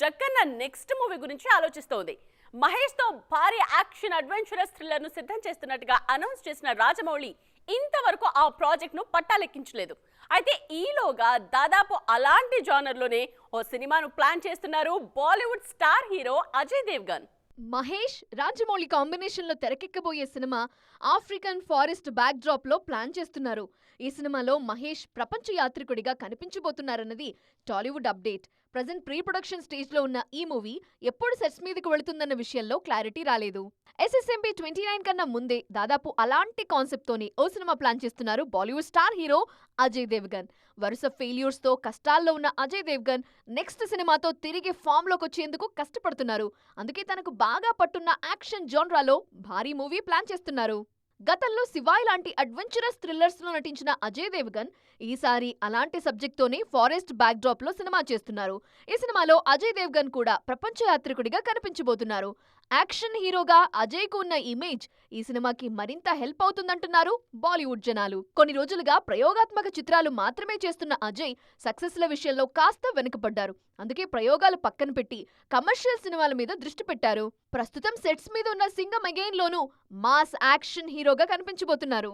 Jakkanna next movie గురించి ఆలోచిస్తోంది. మహేష్తో భారీ యాక్షన్ అడ్వెంచరస్ థ్రిల్లర్ను సిద్ధం చేస్తున్నట్టుగా అనౌన్స్ చేసిన రాజమౌళి ఇంతవరకు ఆ ప్రాజెక్ట్ను పట్టాలెక్కించలేదు. అయితే ఈలోగా దాదాపు అలాంటి జానర్లోనే ఓ సినిమాను ప్లాన్ చేస్తున్నారు Bollywood star hero Ajay Devgan. Mahesh Rajamouli కాంబినేషన్లో తెరకెక్కబోయే సినిమా ఆఫ్రికన్ ఫారెస్ట్ బ్యాక్డ్రాప్లో ప్లాన్ చేస్తున్నారు. ఈ సినిమాలో మహేష్ ప్రపంచ యాత్రికుడిగా కనిపించబోతున్నారన్నది Tollywood update. Present pre production స్టేజ్లో ఉన్న ఈ మూవీ ఎప్పుడు సెట్స్ మీదకి వెళుతుందన్న విషయంలో క్లారిటీ రాలేదు. ఎస్ఎస్ఎంపీ ట్వంటీ నైన్ కన్నా ముందే దాదాపు అలాంటి కాన్సెప్ట్ తోనే ఓ సినిమా ప్లాన్ చేస్తున్నారు Bollywood star hero Ajay Devgan వరుస ఫెయిల్యూర్స్తో కష్టాల్లో ఉన్న అజయ్ దేవ్గన్ నెక్స్ట్ సినిమాతో తిరిగి ఫామ్లోకి వచ్చేందుకు కష్టపడుతున్నారు. అందుకే తనకు బాగా పట్టున్న యాక్షన్ జోన్రాలో భారీ మూవీ ప్లాన్ చేస్తున్నారు. గతంలో శివాయ్ లాంటి అడ్వెంచరస్ థ్రిల్లర్స్లో నటించిన అజయ్ దేవగన్ ఈసారి అలాంటి సబ్జెక్ట్ తోనే ఫారెస్ట్ బ్యాక్ డ్రాప్లో సినిమా చేస్తున్నారు. ఈ సినిమాలో అజయ్ దేవ్గన్ కూడా ప్రపంచ యాత్రికుడిగా కనిపించబోతున్నారు. యాక్షన్ హీరోగా అజయ్కు ఉన్న ఇమేజ్ ఈ సినిమాకి మరింత హెల్ప్ అవుతుందంటున్నారు బాలీవుడ్ జనాలు. కొన్ని రోజులుగా ప్రయోగాత్మక చిత్రాలు మాత్రమే చేస్తున్న అజయ్ సక్సెస్ల విషయంలో కాస్త వెనుకపడ్డారు అందుకే ప్రయోగాలు పక్కన పెట్టి కమర్షియల్ సినిమాల మీద దృష్టి పెట్టారు. ప్రస్తుతం సెట్స్ మీద ఉన్న సింగం అగైన్ లోనూ మాస్ యాక్షన్ హీరోగా కనిపించబోతున్నారు.